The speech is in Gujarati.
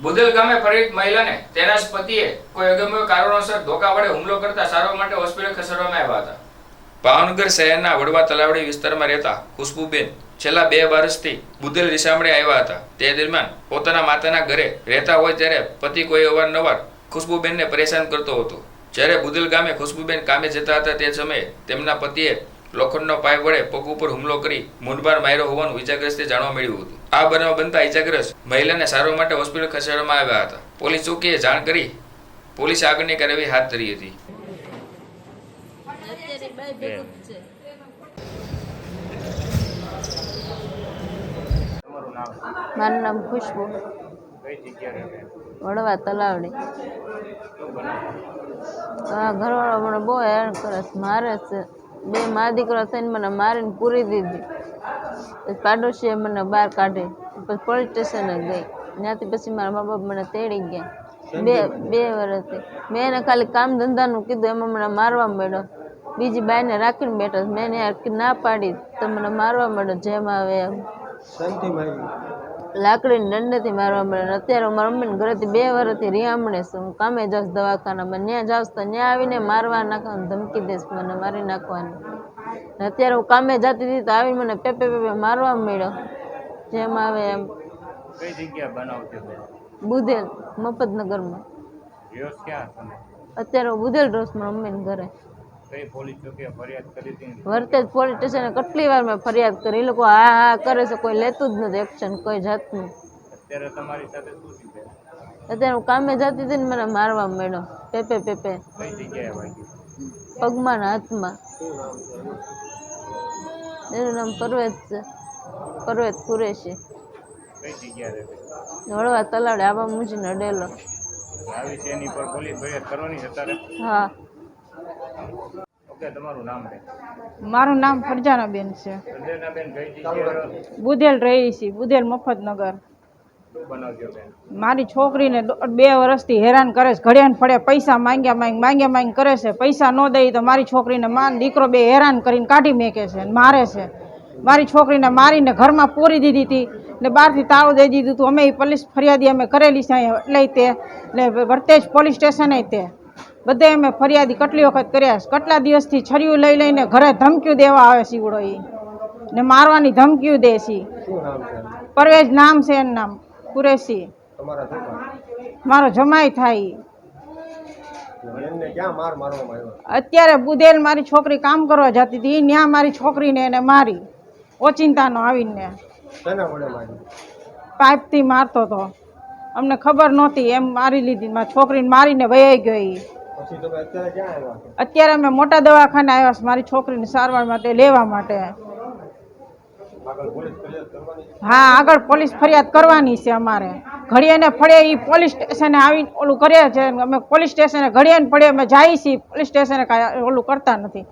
બુદેલ ગામે ફરી મહિલાને તેના જ પતિએ કોઈ અગમ્ય કારણોસર ધોકા વડે હુમલો કરતા સારવાર માટે હોસ્પિટલ ખસેડવામાં આવ્યા હતા. ભાવનગર શહેરના વડવા તલાવડી વિસ્તારમાં રહેતા ખુશ્બુબેન છેલ્લા બે વર્ષથી બુદેલ રિસામણે આવ્યા હતા. તે દરમિયાન પોતાના માતાના ઘરે રહેતા હોય ત્યારે પતિ કોઈ અવારનવાર ખુશ્બુબેનને પરેશાન કરતો હતો. જ્યારે બુદેલ ગામે ખુશ્બુબેન કામે જતા હતા તે સમયે તેમના પતિએ લોખંડનો પાઇપ વડે પગ ઉપર હુમલો કરી મૂંઢમાર માર્યો હોવાનું ઇજાગ્રસ્તે જાણવા મળ્યું હતું. આ બનાવ બનતા ઇજાગ્રસ્ત મહિલાને સારવાર માટે હોસ્પિટલ ખસેડવામાં આવ્યા હતા. પોલીસ ચોકીએ જાણ કરી પોલીસે આગળની કાર્યવાહી હાથ ધરી હતી. મારું નામ ખુશ્બુ. વડવા તલાવડી. ઘરવાળો મને બહુ હેરાન કરે મારે છે. બે મા દીકરા થઈને મને મારીને પૂરી દીધી. પછી પાડોશીએ મને બહાર કાઢી પછી પોલીસ સ્ટેશને ગઈ. ત્યાંથી પછી મારા મા બાપ મને તેડી ગયા. બે બે વર્ષથી મેં એને ખાલી કામ ધંધાનું કીધું એમાં મને મારવા મળ્યો બીજી બાઈને રાખીને બેઠો. મેં એને ના પાડી તો મને મારવા માંડ્યો જેમ આવે એમ. લાકડીની દંડથી મારવા મળે ને અત્યારે મારા મમ્મીને ઘરેથી બે વર્ષથી રિયામણે છું. હું કામે જાઉં દવાખાનામાં ત્યાં જાઉં તો ત્યાં આવીને મારવા નાખવાની ધમકી દઈશ મને મારી નાખવાની. ને અત્યારે હું કામે જતી હતી તો આવીને મને પેપે પેપે મારવા મળ્યો. જેમ આવે એમ. કઈ જગ્યા બનાવ બુધેલ મફતનગરમાં. અત્યારે હું બુધેલ રોસ મમ્મીને ઘરે. કઈ પોલીસ ચોકીએ ફરિયાદ કરી હતી? વર્તેજ પોલીસ સ્ટેશને કેટલી વાર મેં ફરિયાદ કરી. એ લોકો હા હા કરે છે. કોઈ લેતું જ નથી એક્શન કોઈ જાતનું. અત્યારે તમારી સાથે શું થયું? અત્યારે હું કામે જતી હતી ને મને મારવા મળ્યો. પેપે પેપે. કઈ જગ્યાએ વાગી પગમાં ને હાથમાં. એનું નામ પરવેજ છે. પરવેજ કુરેશી. કઈ જગ્યાએ? વળવા તલાવડે આબા મુજીનો ડેલો. આવી છે એની પર પોલીસ ફરિયાદ કરવાની છે અત્યારે? હા ઓકે તમારું નામ બેન મારું નામ ફરજાનાબેન છે. બુધેલ રહી છે? બુધેલ મફતનગર. મારી છોકરીને બે વર્ષથી હેરાન કરે છે ઘડિયાને ફળે પૈસા માંગ્યા માંગ માંગ્યા માંગ કરે છે. પૈસા ન દઈ તો મારી છોકરીને માન દીકરો બે હેરાન કરીને કાઢી મેકે છે અને મારે છે. મારી છોકરીને મારીને ઘરમાં પૂરી દીધી હતી ને બહારથી તાળું દઈ દીધું હતું. અમે એ પોલીસ ફરિયાદી અમે કરેલી છે એટલે તે એટલે વર્તેજ પોલીસ સ્ટેશને તે. બધે અમે ફરિયાદી કેટલી વખત કર્યા. કેટલા દિવસથી છરિયું લઈ લઈને ઘરે ધમકીઓ દેવા આવે સીવડો એ ને મારવાની ધમકીઓ દે છે. પરવેજ નામ છે એનું? નામ કુરેશી. મારો જમાઈ થાય. અત્યારે બુધેલ મારી છોકરી કામ કરવા જતી હતી ત્યાં મારી છોકરીને એને મારી ઓચિંતાનો આવીને. પાઇપથી મારતો હતો અમને ખબર નહોતી એમ મારી લીધી. મારી છોકરીને મારીને વહી ગયો ઈ. અત્યારે અમે મોટા દવાખાને આવ્યા છે મારી છોકરીને સારવાર માટે લેવા માટે. હા આગળ પોલીસ ફરિયાદ કરવાની છે અમારે. ઘડિયાને ફળે એ પોલીસ સ્ટેશને આવી ઓલું કરે છે. અમે પોલીસ સ્ટેશને ઘડિયાને ફળે અમે જઈએ છીએ. પોલીસ સ્ટેશને કાંઈ ઓલું કરતા નથી.